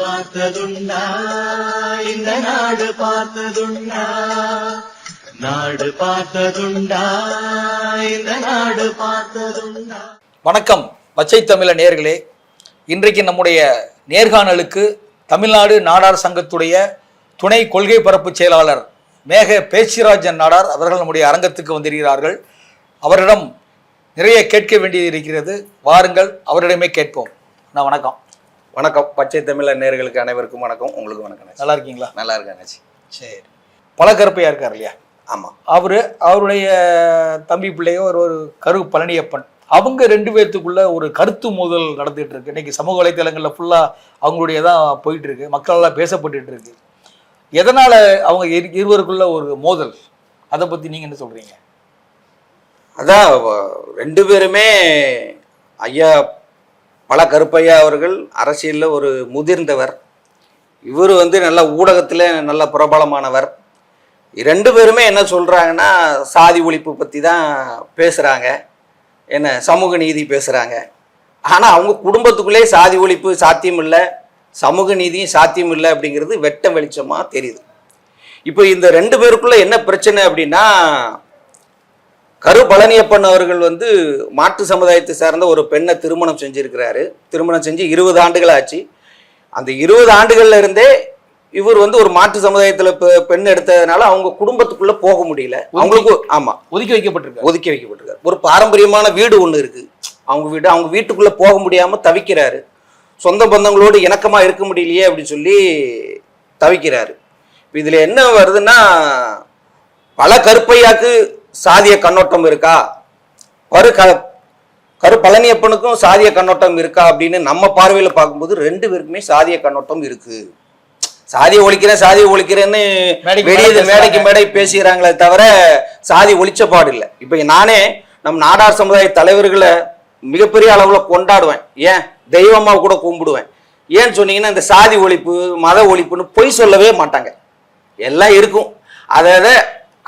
பார்த்ததுண்டா இந்த நாடு பார்த்ததுண்டா நாடு பார்த்ததுண்டா இந்த நாடு பார்த்ததுண்டா. வணக்கம் பச்சை தமிழ நேர்களே. இன்றைக்கு நம்முடைய நேர்காணலுக்கு தமிழ்நாடு நாடார் சங்கத்துடைய துணை கொள்கை பரப்பு செயலாளர் மேக பேச்சிராஜன் நாடார் அவர்கள் நம்முடைய அரங்கத்துக்கு வந்திருக்கிறார்கள். அவரிடம் நிறைய கேட்க வேண்டியது இருக்கிறது வாருங்கள் அவரிடமே கேட்போம். நான் வணக்கம். வணக்கம். பச்சை தமிழர் நேர்களுக்கு அனைவருக்கும் வணக்கம். உங்களுக்கு வணக்கம். நல்லா இருக்கீங்களா? நல்லா அண்ணாச்சி. சரி. பலகருப்பையா இருக்கார் இல்லையா? ஆமாம் அவர் அவருடைய தம்பி பிள்ளையோ ஒரு ஒரு கரு பழனியப்பன். அவங்க ரெண்டு பேர்த்துக்குள்ள ஒரு கருத்து மோதல் நடந்துட்டு இருக்கு. இன்னைக்கு சமூக வலைத்தளங்களில் ஃபுல்லாக அவங்களுடைய தான் போயிட்டு இருக்கு மக்களெல்லாம் பேசப்பட்டுட்டு இருக்கு எதனால அவங்க இரு- இருவருக்குள்ள ஒரு மோதல்? அதை பத்தி நீங்க என்ன சொல்றீங்க? அதான் ரெண்டு பேருமே ஐயா பல கருப்பையா அவர்கள் அரசியலில் ஒரு முதிர்ந்தவர். இவர் வந்து நல்ல ஊடகத்தில் நல்ல பிரபலமானவர். ரெண்டு பேருமே என்ன சொல்கிறாங்கன்னா சாதி ஒழிப்பு பற்றி தான் பேசுகிறாங்க என்ன சமூக நீதி பேசுகிறாங்க ஆனால் அவங்க குடும்பத்துக்குள்ளே சாதி ஒழிப்பு சாத்தியம் இல்லை சமூக நீதியும் சாத்தியம் இல்லை அப்படிங்கிறது வெட்ட வெளிச்சமாக தெரியுது. இப்போ இந்த ரெண்டு பேருக்குள்ளே என்ன பிரச்சனை அப்படின்னா கரு பழனியப்பன் அவர்கள் வந்து மாட்டு சமுதாயத்தை சார்ந்த ஒரு பெண்ணை திருமணம் செஞ்சிருக்கிறாரு. திருமணம் செஞ்சு இருபது ஆண்டுகள் ஆச்சு. அந்த இருபது ஆண்டுகள்ல இருந்தே இவர் வந்து ஒரு மாட்டு சமுதாயத்துல பெண் எடுத்ததுனால அவங்க குடும்பத்துக்குள்ள போக முடியல. அவங்களுக்கு ஆமா. ஒதுக்கி வைக்கப்பட்டிருக்காரு. ஒதுக்கி வைக்கப்பட்டிருக்காரு. ஒரு பாரம்பரியமான வீடு ஒன்று இருக்கு. அவங்க வீடு அவங்க வீட்டுக்குள்ள போக முடியாம தவிக்கிறாரு. சொந்த பந்தங்களோடு இணக்கமா இருக்க முடியலையே அப்படின்னு சொல்லி தவிக்கிறாரு. இதுல என்ன வருதுன்னா பல கருப்பையாக்கு சாதிய கண்ணோட்டம் இருக்கா? கரு க கரு பழனியப்பனுக்கும் சாதிய கண்ணோட்டம் இருக்கா அப்படின்னு நம்ம பார்வையில் பார்க்கும்போது ரெண்டு பேருக்குமே சாதிய கண்ணோட்டம் இருக்கு. சாதியை ஒழிக்கிறேன் சாதியை ஒழிக்கிறேன்னு வெளியே மேடை மேடைக்கு. மேடை பேசுகிறாங்களே தவிர சாதி ஒழிச்சப்பாடு இல்லை. இப்போ நானே நம் நாடார் சமுதாய தலைவர்களை மிகப்பெரிய அளவுல கொண்டாடுவேன். ஏன்? தெய்வமா கூட கும்பிடுவேன். ஏன்னு சொன்னீங்கன்னா இந்த சாதி ஒழிப்பு மத ஒழிப்புன்னு பொய் சொல்லவே மாட்டாங்க. எல்லாம் இருக்கும். அதை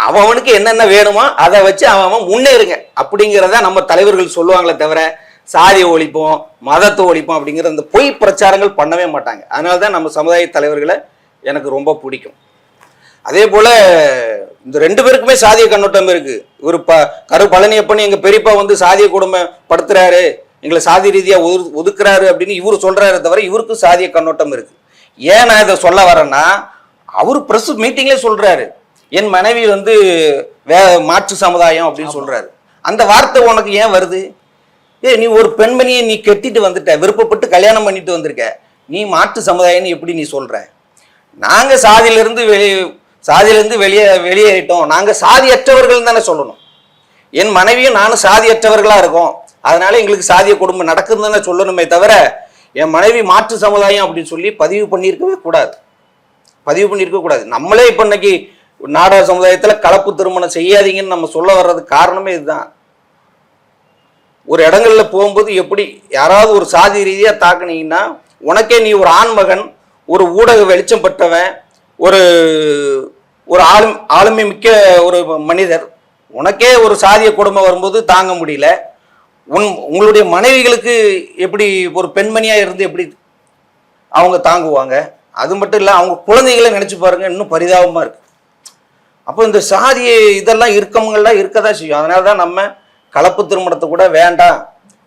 அவனுக்கு என்னென்ன வேணுமோ அதை வச்சு அவன் அவன் முன்னேறுங்க அப்படிங்கிறத நம்ம தலைவர்கள் சொல்லுவாங்களே தவிர சாதி ஒழிப்போம் மதத்தை ஒழிப்போம் அப்படிங்கிற அந்த பொய் பிரச்சாரங்கள் பண்ணவே மாட்டாங்க. அதனால தான் நம்ம சமுதாய தலைவர்களை எனக்கு ரொம்ப பிடிக்கும். அதே போல் இந்த ரெண்டு பேருக்குமே சாதிய கண்ணோட்டம் இருக்குது இவர் ப கரு பழனியப்பன் எங்கள் பெரியப்பா வந்து சாதிய கொடுமைப்படுத்துறாரு எங்களை சாதி ரீதியாக ஒது ஒதுக்குறாரு அப்படின்னு இவர் சொல்கிறாரு தவிர இவருக்கும் சாதிய கண்ணோட்டம் இருக்குது ஏன் நான் இதை சொல்ல வரேன்னா அவர் ப்ரெஸ் மீட்டிங்லேயே சொல்கிறாரு என் மனைவி வந்து வே மாற்று சமுதாயம் அப்படின்னு சொல்றாரு. அந்த வார்த்தை உனக்கு ஏன் வருது? ஏ நீ ஒரு பெண்மணியை நீ கெட்டிட்டு வந்துட்ட விருப்பப்பட்டு கல்யாணம் பண்ணிட்டு வந்திருக்க. நீ மாற்று சமுதாயம்னு எப்படி நீ சொல்ற? நாங்க சாதியிலிருந்து வெளியே சாதியிலிருந்து வெளியே வெளியேறிட்டோம். நாங்க சாதியற்றவர்கள் தானே சொல்லணும். என் மனைவியும் நானும் சாதியற்றவர்களா இருக்கோம். அதனால எங்களுக்கு சாதிய குடும்பம் நடக்குதுன்னு தானே சொல்லணுமே தவிர என் மனைவி மாற்று சமுதாயம் அப்படின்னு சொல்லி பதிவு பண்ணியிருக்கவே கூடாது. பதிவு பண்ணியிருக்க கூடாது. நம்மளே இப்போ இன்னைக்கு நாடார் சமுதாயத்தில் கலப்பு திருமணம் செய்யாதீங்கன்னு நம்ம சொல்ல வர்றதுக்கு காரணமே இதுதான். ஒரு இடங்கள்ல போகும்போது எப்படி யாராவது ஒரு சாதி ரீதியாக தாக்குனீங்கன்னா உனக்கே நீ ஒரு ஆண்மகன் ஒரு ஊடக வெளிச்சம் பெற்றவன் ஒரு ஒரு ஆளும் ஆளுமை மிக்க ஒரு மனிதர் உனக்கே ஒரு சாதிய கொடுமை வரும்போது தாங்க முடியல. உன் உங்களுடைய மனைவிகளுக்கு எப்படி ஒரு பெண்மணியாக இருந்து எப்படி அவங்க தாங்குவாங்க? அது மட்டும் இல்லை அவங்க குழந்தைகளை நினச்சி பாருங்க இன்னும் பரிதாபமாக இருக்குது அப்போ இந்த சாதி இதெல்லாம் இருக்கவங்கள்லாம் இருக்க தான் செய்யும். அதனால தான் நம்ம கலப்பு திருமணத்தை கூட வேண்டாம்.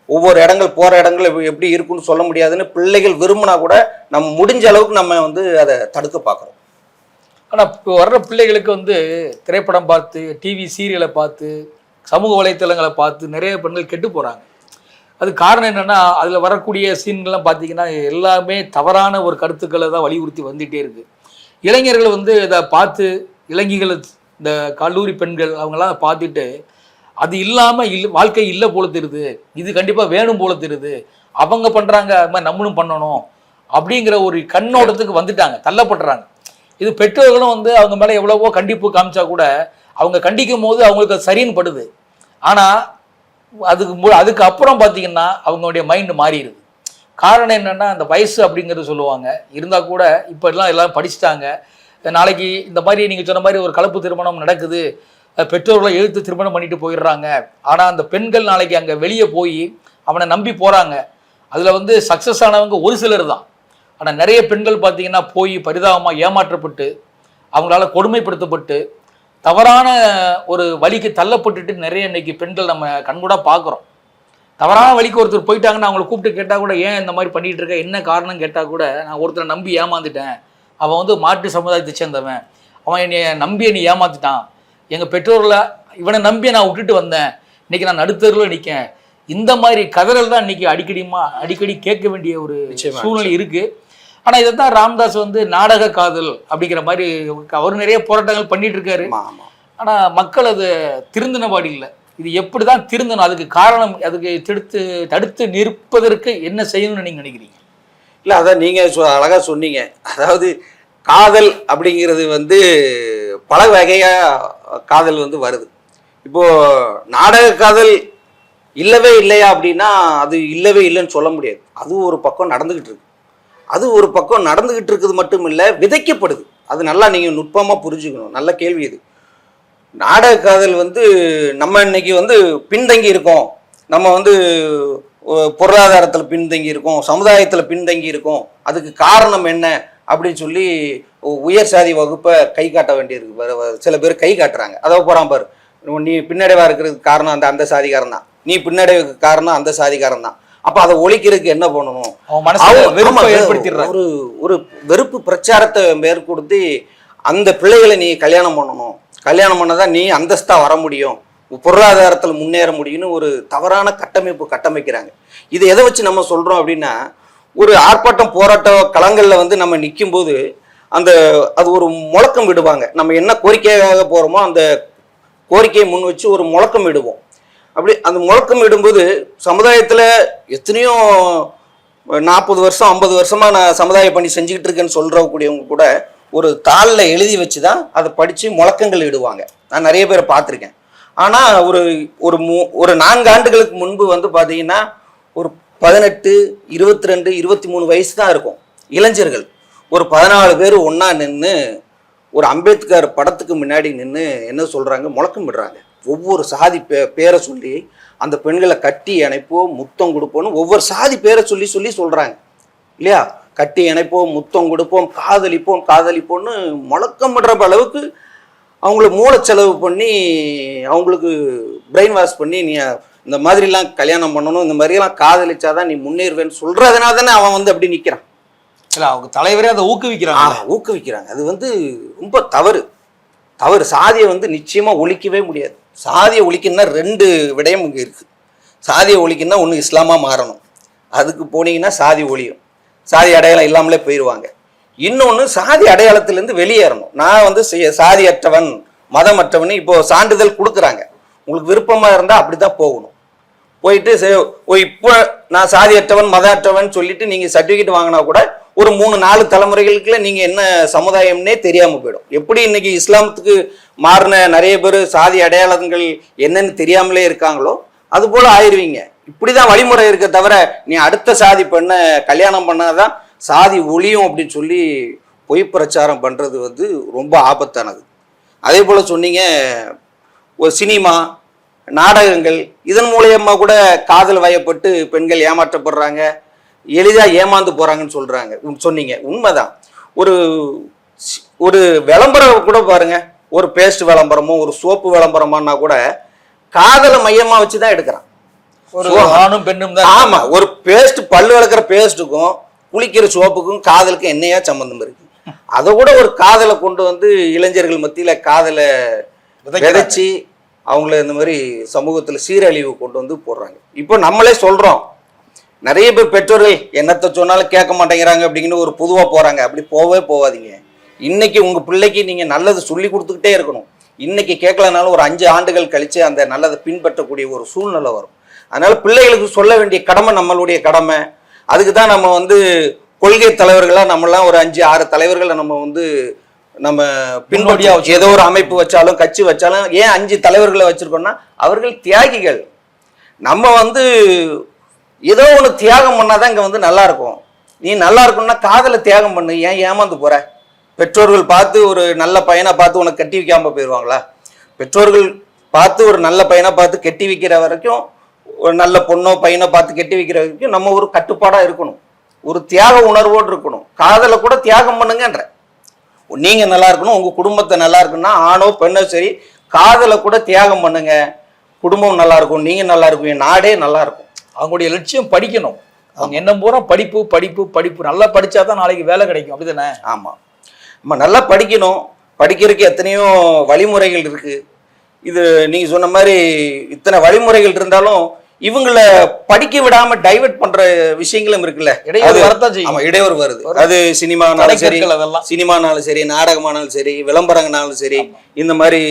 ஒவ்வொரு இடங்கள் போகிற இடங்கள் எப்படி- இருக்குன்னு சொல்ல முடியாதுன்னு பிள்ளைகள் விரும்பினா கூட நம்ம முடிஞ்ச அளவுக்கு நம்ம வந்து அதை தடுக்க பார்க்குறோம். ஆனால் இப்போ வர்ற பிள்ளைகளுக்கு வந்து திரைப்படம் பார்த்து டிவி சீரியலை பார்த்து சமூக வலைத்தளங்களை பார்த்து நிறைய பெண்கள் கெட்டு போகிறாங்க அது காரணம் என்னென்னா அதில் வரக்கூடிய சீன்கள்லாம் பார்த்தீங்கன்னா எல்லாமே தவறான ஒரு கருத்துக்களை தான் வலியுறுத்தி வந்துகிட்டே இருக்குது இளைஞர்கள் வந்து இதை பார்த்து இளைஞர்கள் இந்த கல்லூரி பெண்கள் அவங்கெல்லாம் பார்த்துட்டு அது இல்லாமல் இல் வாழ்க்கை இல்லை போல தெரியுது. இது கண்டிப்பாக வேணும் போல தெரியுது. அவங்க பண்ணுறாங்க அது மாதிரி நம்மளும் பண்ணணும் அப்படிங்கிற ஒரு கண்ணோட்டத்துக்கு வந்துட்டாங்க தள்ளப்படுறாங்க இது பெற்றோர்களும் வந்து அவங்க மேலே எவ்வளவோ கண்டிப்பு காமிச்சா கூட அவங்க கண்டிக்கும் போது அவங்களுக்கு அது சரின்னு படுது. ஆனால் அதுக்கு மு- அதுக்கு அப்புறம் பார்த்தீங்கன்னா அவங்களுடைய மைண்டு மாறிடுது. காரணம் என்னென்னா அந்த வயசு அப்படிங்கிறது சொல்லுவாங்க. இருந்தால் கூட இப்போ எல்லாம் எல்லாம் படிச்சுட்டாங்க. நாளைக்கு இந்த மாதிரி நீங்கள் சொன்ன மாதிரி ஒரு கலப்பு திருமணம் நடக்குது. பெற்றோர்களை எழுத்து திருமணம் பண்ணிட்டு போயிடுறாங்க. ஆனால் அந்த பெண்கள் நாளைக்கு அங்கே வெளியே போய் அவனை நம்பி போகிறாங்க அதில் வந்து சக்ஸஸ் ஆனவங்க ஒரு சிலர் தான். ஆனால் நிறைய பெண்கள் பார்த்தீங்கன்னா போய் பரிதாபமாக ஏமாற்றப்பட்டு அவங்களால கொடுமைப்படுத்தப்பட்டு தவறான ஒரு வழிக்கு தள்ளப்பட்டுட்டு நிறைய இன்னைக்கு பெண்கள் நம்ம கண்கூட பார்க்குறோம் தவறான வழிக்கு ஒருத்தர் போயிட்டாங்கன்னா அவங்கள கூப்பிட்டு கேட்டால் கூட ஏன் இந்த மாதிரி பண்ணிகிட்டு இருக்க? என்ன காரணம் கேட்டால் கூட நான் ஒருத்தரை நம்பி ஏமாந்துட்டேன். அவன் வந்து மாட்டு சமுதாயத்தை சேர்ந்தவன். அவன் என்னை நம்பி என்னை ஏமாத்திட்டான். எங்கள் பெற்றோர்களை இவனை நம்பி நான் விட்டுட்டு வந்தேன். இன்னைக்கு நான் நடுத்தருவில் நிற்கேன் இந்த மாதிரி கதறல் தான் இன்னைக்கு அடிக்கடிமா அடிக்கடி கேட்க வேண்டிய ஒரு சூழ்நிலை இருக்கு. ஆனா இதை தான் ராம்தாஸ் வந்து நாடக காதல் அப்படிங்கிற மாதிரி அவர் நிறைய போராட்டங்கள் பண்ணிட்டு இருக்காரு. ஆனா மக்கள் அது திருந்தினபாடு இல்லை. இது எப்படி தான் திருந்தணும்? அதுக்கு காரணம் அதுக்கு தடுத்து தடுத்து நிற்பதற்கு என்ன செய்யணும்னு நீங்க நினைக்கிறீங்க? இல்லை அதான் நீங்கள் அழகாக சொன்னீங்க. அதாவது காதல் அப்படிங்கிறது வந்து பல வகையாக காதல் வந்து வருது. இப்போது நாடக காதல் இல்லவே இல்லையா அப்படின்னா அது இல்லவே இல்லைன்னு சொல்ல முடியாது. அது ஒரு பக்கம் நடந்துக்கிட்டு இருக்கு. அது ஒரு பக்கம் நடந்துக்கிட்டு இருக்குது மட்டும் இல்லை விதைக்கப்படுது. அது நல்லா நீங்கள் நுட்பமாக புரிஞ்சுக்கணும். நல்ல கேள்வி இது. நாடக காதல் வந்து நம்ம இன்னைக்கு வந்து பின்தங்கி இருக்கோம். நம்ம வந்து பொருளாதாரத்தில் பின்தங்கி இருக்கோம். சமுதாயத்தில் பின்தங்கி இருக்கோம். அதுக்கு காரணம் என்ன? அப்படின்னு சொல்லி உயர் சாதி வகுப்பை கை காட்ட வேண்டியிருக்கு. சில பேர் கை காட்டுறாங்க. அதை போகிறான் பாரு. நீ பின்னடைவாக இருக்கிறதுக்கு காரணம் அந்த அந்த சாதிகாரன் தான். நீ பின்னடைவுக்கு காரணம் அந்த சாதிகாரன் தான். அப்போ அதை ஒழிக்கிறதுக்கு என்ன பண்ணணும்? ஒரு ஒரு வெறுப்பு பிரச்சாரத்தை மேற்கொடுத்து அந்த பிள்ளைகளை நீ கல்யாணம் பண்ணணும். கல்யாணம் பண்ணதான் நீ அந்தஸ்தா வர முடியும். பொருளாதாரத்தில் முன்னேற முடியும்னு ஒரு தவறான கட்டமைப்பு கட்டமைக்கிறாங்க. இது எதை வச்சு நம்ம சொல்றோம் அப்படின்னா ஒரு ஆர்ப்பாட்டம் போராட்ட களங்களில் வந்து நம்ம நிற்கும்போது அந்த அது ஒரு முழக்கம் விடுவாங்க. நம்ம என்ன கோரிக்கையாக போகிறோமோ அந்த கோரிக்கையை முன் வச்சு ஒரு முழக்கம் விடுவோம். அப்படி அந்த முழக்கம் இடும்போது சமுதாயத்தில் எத்தனையோ நாற்பது வருஷம் ஐம்பது வருஷமாக நான் சமுதாய பணி செஞ்சுக்கிட்டு இருக்கேன்னு சொல்கிறக்கூடியவங்க கூட ஒரு தாளில் எழுதி வச்சு தான் அதை படித்து முழக்கங்கள் இடுவாங்க. நான் நிறைய பேரை பார்த்துருக்கேன். ஆனால் ஒரு ஒரு மூ ஒரு நான்கு ஆண்டுகளுக்கு முன்பு வந்து பார்த்தீங்கன்னா ஒரு பதினெட்டு இருபத்தி ரெண்டு இருபத்தி மூணு வயசு தான் இருக்கும். இளைஞர்கள் ஒரு பதினாலு பேர் ஒன்றா நின்று ஒரு அம்பேத்கர் படத்துக்கு முன்னாடி நின்று என்ன சொல்கிறாங்க முழக்கம் விடுறாங்க. ஒவ்வொரு சாதி பே பேரை சொல்லி அந்த பெண்களை கட்டி இணைப்போம் முத்தம் கொடுப்போம்னு ஒவ்வொரு சாதி பேரை சொல்லி சொல்லி சொல்கிறாங்க இல்லையா? கட்டி இணைப்போம் முத்தம் கொடுப்போம் காதலிப்போம் காதலிப்போம்னு முழக்கம் விடுற அளவுக்கு அவங்கள மூளை செலவு பண்ணி அவங்களுக்கு பிரெயின் வாஷ் பண்ணி நீ இந்த மாதிரிலாம் கல்யாணம் பண்ணணும் இந்த மாதிரிலாம் காதலிச்சாதான் நீ முன்னேறுவேன்னு சொல்றதுனால தானே அவன் வந்து அப்படி நிற்கிறான் இல்ல அவங்க தலைவரே அதை ஊக்குவிக்கிறாங்க. ஊக்குவிக்கிறாங்க. அது வந்து ரொம்ப தவறு. தவறு. சாதியை வந்து நிச்சயமா ஒழிக்கவே முடியாது. சாதியை ஒழிக்கணும்னா ரெண்டு விடயம் இங்கே இருக்கு. சாதியை ஒழிக்கணும்னா ஒன்று இஸ்லாமா மாறணும். அதுக்கு போனீங்கன்னா சாதி ஒழியும். சாதி அடையாளம் இல்லாமலே போயிடுவாங்க இன்னொன்று சாதி அடையாளத்திலேருந்து வெளியேறணும். நான் வந்து சாதியற்றவன் மதமற்றவன் இப்போ சான்றிதழ் கொடுக்குறாங்க. உங்களுக்கு விருப்பமா இருந்தால் அப்படி தான் போகணும். போயிட்டு ஓ இப்போ நான் சாதியற்றவன் மதமற்றவன் சொல்லிட்டு நீங்கள் சர்டிஃபிகேட் வாங்கினா கூட ஒரு மூணு நாலு தலைமுறைகளுக்குள்ள நீங்கள் என்ன சமுதாயம்னே தெரியாமல் போயிடும். எப்படி இன்னைக்கு இஸ்லாமத்துக்கு மாறின நிறைய பேர் சாதி அடையாளங்கள் என்னன்னு தெரியாமலே இருக்காங்களோ அது போல் ஆயிருவீங்க. இப்படிதான் வழிமுறை இருக்க தவிர நீ அடுத்த சாதி பெண்ணை கல்யாணம் பண்ணாதான் சாதி ஒளியும் அப்படின்னு சொல்லி பொய் பிரச்சாரம் பண்ணுறது வந்து ரொம்ப ஆபத்தானது. அதே போல் சொன்னீங்க ஒரு சினிமா நாடகங்கள். இதன் மூலியமா கூட காதல் வயப்பட்டு பெண்கள் ஏமாற்றப்படுறாங்க. எளிதா ஏமாந்து போறாங்கன்னு சொல்றாங்க. உம் சொன்னீங்க. உண்மைதான். ஒரு ஒரு விளம்பரம் கூட பாருங்க. ஒரு பேஸ்ட் விளம்பரமோ ஒரு சோப்பு விளம்பரமானா கூட காதலை மையமா வச்சு தான் எடுக்கிறான் ஆணும் பெண்ணும் தான் ஆமா ஒரு பேஸ்ட் பல்லு விளக்குற பேஸ்ட்டுக்கும் குளிக்கிற சோப்புக்கும் காதலுக்கும் என்னையா சம்பந்தம் இருக்கு? அதை கூட ஒரு காதலை கொண்டு வந்து இளைஞர்கள் மத்தியில காதலை. விதைச்சி அவங்கள இந்த மாதிரி சமூகத்தில் சீரழிவு கொண்டு வந்து போடுறாங்க. இப்போ நம்மளே சொல்கிறோம் நிறைய பேர் பெற்றோர்கள் என்னத்த சொன்னாலும் கேட்க மாட்டேங்கிறாங்க அப்படிங்கிற ஒரு பொதுவாக போகிறாங்க அப்படி போகவே போகாதீங்க. இன்னைக்கு உங்கள் பிள்ளைக்கு நீங்கள் நல்லது சொல்லி கொடுத்துக்கிட்டே இருக்கணும். இன்னைக்கு கேட்கலனாலும் ஒரு அஞ்சு ஆண்டுகள் கழித்து அந்த நல்லதை பின்பற்றக்கூடிய ஒரு சூழ்நிலை வரும். அதனால் பிள்ளைகளுக்கு சொல்ல வேண்டிய கடமை நம்மளுடைய கடமை. அதுக்கு தான் நம்ம வந்து கொள்கை தலைவர்களாக நம்மளாம் ஒரு அஞ்சு ஆறு தலைவர்களை நம்ம வந்து நம்ம முன்னோடியா வச்சு ஏதோ ஒரு அமைப்பு வச்சாலும் கட்சி வச்சாலும் ஏன் அஞ்சு தலைவர்களை வச்சிருக்கோம்னா அவர்கள் தியாகிகள். நம்ம வந்து ஏதோ ஒன்று தியாகம் பண்ணாதான் இங்கே வந்து நல்லா இருக்கும். நீ நல்லா இருக்கணும்னா காதலை தியாகம் பண்ணு. ஏன் ஏமாந்து போற? பெற்றோர்கள் பார்த்து ஒரு நல்ல பையனை பார்த்து உனக்கு கட்டி வைக்காம போயிடுவாங்களா பெற்றோர்கள் பார்த்து ஒரு நல்ல பையனை பார்த்து கட்டி வைக்கிற வரைக்கும் ஒரு நல்ல பொண்ணோ பையனோ பார்த்து கட்டி வைக்கிற வரைக்கும் நம்ம ஒரு கட்டுப்பாடாக இருக்கணும். ஒரு தியாக உணர்வோடு இருக்கணும். காதலை கூட தியாகம் பண்ணுங்கன்ற. நீங்க நல்லா இருக்கணும் உங்க குடும்பத்தை நல்லா இருக்குன்னா ஆணோ பெண்ணோ சரி காதலை கூட தியாகம் பண்ணுங்க. குடும்பம் நல்லா இருக்கும் நீங்க நல்லா இருக்கும் நாடே நல்லா இருக்கும். அவங்களுடைய லட்சியம் படிக்கணும். அவங்க என்ன பூரா படிப்பு படிப்பு படிப்பு. நல்லா படிச்சா தான் நாளைக்கு வேலை கிடைக்கும் அப்படிதானே? ஆமா. நம்ம நல்லா படிக்கணும். படிக்கிறதுக்கு எத்தனையோ வழிமுறைகள் இருக்கு. இது நீங்க சொன்ன மாதிரி இத்தனை வழிமுறைகள் இருந்தாலும் இவங்கள படிக்க விடாம டைவர்ட் பண்ற விஷயங்களும் இருக்குல்ல. ஆமா இடையூறு வருது. அது சினிமானாலும் சரி சினிமானாலும் சரி நாடகமானாலும் சரி விளம்பரங்கனாலும் சரி இந்த மாதிரி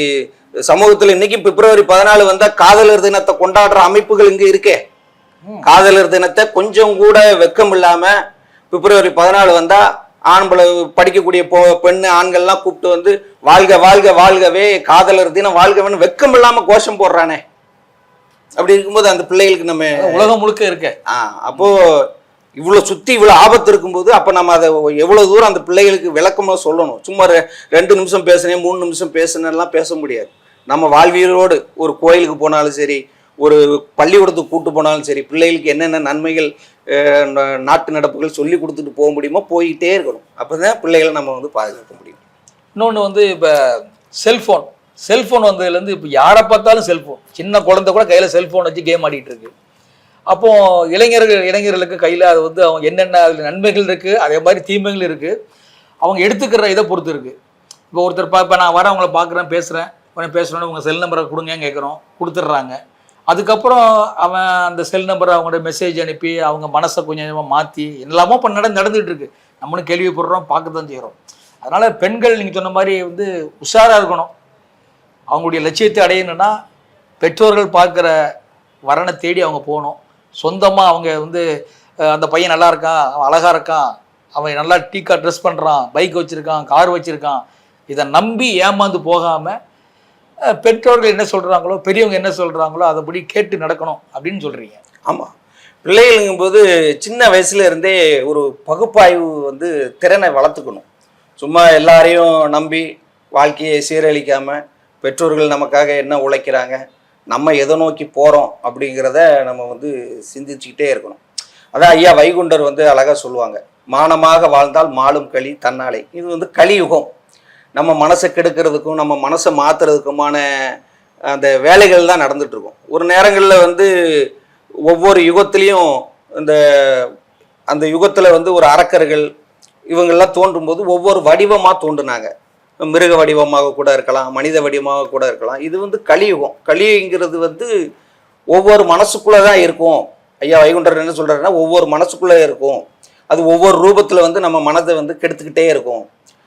சமூகத்துல இன்னைக்கு பிப்ரவரி பதினாலு வந்தா காதலர் தினத்தை கொண்டாடுற அமைப்புகள் இங்க இருக்கே. காதலர் தினத்தை கொஞ்சம் கூட வெக்கம் இல்லாம பிப்ரவரி பதினாலு வந்தா ஆண்களை படிக்கக்கூடிய பொ பெண்ணு ஆண்கள்லாம் கூப்பிட்டு வந்து வாழ்க வாழ்க வாழ்கவே காதலர் தினம் வாழ்கவேன்னு வெக்கம் இல்லாம கோஷம் போடுறானே. அப்படி இருக்கும்போது அந்த பிள்ளைகளுக்கு நம்ம உலகம் முழுக்க இருக்க. ஆ, அப்போ இவ்வளவு சுத்தி இவ்வளவு ஆபத்து இருக்கும்போது அப்ப நம்ம அதை எவ்வளவு தூரம் அந்த பிள்ளைகளுக்கு விளக்கமா சொல்லணும்? சும்மா ரெண்டு நிமிஷம் பேசுனேன் மூணு நிமிஷம் பேசுனேன்லாம் பேச முடியாது. நம்ம வாழ்வியலோடு ஒரு கோயிலுக்கு போனாலும் சரி ஒரு பள்ளிக்கூடத்துக்கு கூட்டு போனாலும் சரி பிள்ளைகளுக்கு என்னென்ன நன்மைகள் நாட்டு நடப்புகள் சொல்லி கொடுத்துட்டு போக முடியுமோ போயிட்டே இருக்கணும். அப்பதான் பிள்ளைகளை நம்ம வந்து பாதுகாக்க முடியும். இன்னொன்று வந்து இப்போ செல்ஃபோன் செல்ஃபோன் வந்ததுலேருந்து இப்போ யாரை பார்த்தாலும் செல்ஃபோன் சின்ன குழந்தை கூட கையில் செல்ஃபோன் வச்சு கேம் ஆடிட்டு இருக்கு. அப்போ இளைஞர்கள் இளைஞர்களுக்கு கையில் அது வந்து அவங்க என்னென்ன அதில் நன்மைகள் இருக்குது அதே மாதிரி தீமைகள் இருக்குது அவங்க எடுத்துக்கிற இதை பொறுத்து இருக்குது இப்போ ஒருத்தர் பா இப்போ நான் வர அவங்கள பார்க்குறேன் பேசுகிறேன் உடனே பேசுகிறோன்னு உங்கள் செல் நம்பரை கொடுங்கன்னு கேட்குறோம் கொடுத்துட்றாங்க. அதுக்கப்புறம் அவன் அந்த செல் நம்பரை அவங்களோட மெசேஜ் அனுப்பி அவங்க மனசை கொஞ்சம் கொஞ்சமாக மாற்றி எல்லாமோ இப்போ நட நடந்துகிட்டு இருக்கு. நம்மளும் கேள்விப்படுறோம் பார்க்க தான் செய்கிறோம் அதனால் பெண்கள் நீங்கள் சொன்ன மாதிரி வந்து உஷாராக இருக்கணும். அவங்களுடைய லட்சியத்தை அடையணும்னா பெற்றோர்கள் பார்க்குற வரனை தேடி அவங்க போகணும். சொந்தமாக அவங்க வந்து அந்த பையன் நல்லா இருக்கான் அவன் அழகாக இருக்கான் அவன் நல்லா டீக்கா ட்ரெஸ் பண்ணுறான் பைக் வச்சுருக்கான் கார் வச்சுருக்கான். இதை நம்பி ஏமாந்து போகாமல் பெற்றோர்கள் என்ன சொல்கிறாங்களோ பெரியவங்க என்ன சொல்கிறாங்களோ அதைப்படி கேட்டு நடக்கணும் அப்படின்னு சொல்கிறீங்க ஆமாம் பிள்ளைகளுங்கும்போது சின்ன வயசுல இருந்தே ஒரு பகுப்பாய்வு வந்து திறனை வளர்த்துக்கணும். சும்மா எல்லாரையும் நம்பி வாழ்க்கையை சீரழிக்காமல் பெற்றோர்கள் நமக்காக என்ன உழைக்கிறாங்க? நம்ம எதை நோக்கி போகிறோம் அப்படிங்கிறத நம்ம வந்து சிந்திச்சுக்கிட்டே இருக்கணும். அதான் ஐயா வைகுண்டர் வந்து அழகாக சொல்லுவாங்க மானமாக வாழ்ந்தால் மாலும் களி தன்னாலே. இது வந்து கலியுகம். நம்ம மனசை கெடுக்கிறதுக்கும் நம்ம மனசை மாற்றுறதுக்குமான அந்த வேலைகள் தான் நடந்துகிட்ருக்கும் ஒரு நேரங்களில் வந்து ஒவ்வொரு யுகத்துலேயும் இந்த அந்த யுகத்தில் வந்து ஒரு அரக்கர்கள் இவங்கெல்லாம் தோன்றும்போது ஒவ்வொரு வடிவமாக தோன்றுனாங்க. மிருக வடிவமாக கூட இருக்கலாம் மனித வடிவமாக கூட இருக்கலாம். இது வந்து கலியுகம். கலியுங்கிறது வந்து ஒவ்வொரு மனசுக்குள்ளே தான் இருக்கும். ஐயா வைகுண்டர் என்ன சொல்கிறாருன்னா ஒவ்வொரு மனசுக்குள்ளே இருக்கும். அது ஒவ்வொரு ரூபத்தில் வந்து நம்ம மனதை வந்து கெடுத்துக்கிட்டே இருக்கும்.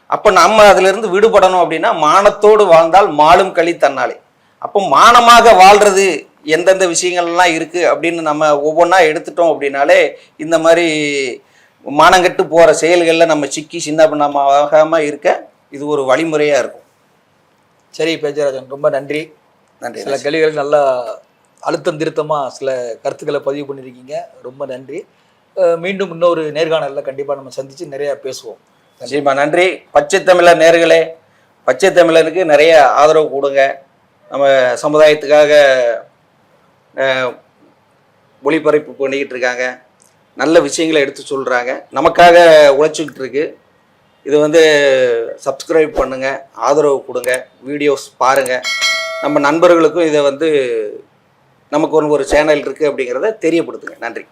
அப்போ நம்ம அதிலிருந்து விடுபடணும் அப்படின்னா மானத்தோடு வாழ்ந்தால் மாலும் களி தன்னாலே. அப்போ மானமாக வாழ்றது எந்தெந்த விஷயங்கள்லாம் இருக்குது அப்படின்னு நம்ம ஒவ்வொன்றா எடுத்துட்டோம் அப்படின்னாலே இந்த மாதிரி மானங்கெட்டு போகிற செயல்களில் நம்ம சிக்கி சின்ன பண்ணாம இருக்க இது ஒரு வழிமுறையாக இருக்கும். சரி பேஜராஜன் ரொம்ப நன்றி. நன்றி சில கேள்விகளுக்கு நல்லா அழுத்தம் திருத்தமாக சில கருத்துக்களை பதிவு பண்ணியிருக்கீங்க ரொம்ப நன்றி. மீண்டும் இன்னொரு நேர்காணலில் கண்டிப்பாக நம்ம சந்தித்து நிறையா பேசுவோம். நிச்சயமா நன்றி. பச்சை தமிழர் நேர்களே பச்சை தமிழருக்கு நிறைய ஆதரவு கொடுங்க. நம்ம சமுதாயத்துக்காக ஒளிபரப்பு பண்ணிக்கிட்டு இருக்காங்க. நல்ல விஷயங்களை எடுத்து சொல்கிறாங்க நமக்காக உழைச்சிக்கிட்டு இருக்கு. இது வந்து சப்ஸ்கிரைப் பண்ணுங்க ஆதரவு கொடுங்க வீடியோஸ் பாருங்க. நம்ம நண்பர்களுக்கும் இதை வந்து நமக்கு ஒரு ஒரு சேனல் இருக்குது அப்படிங்கிறத தெரியப்படுத்துங்க. நன்றி.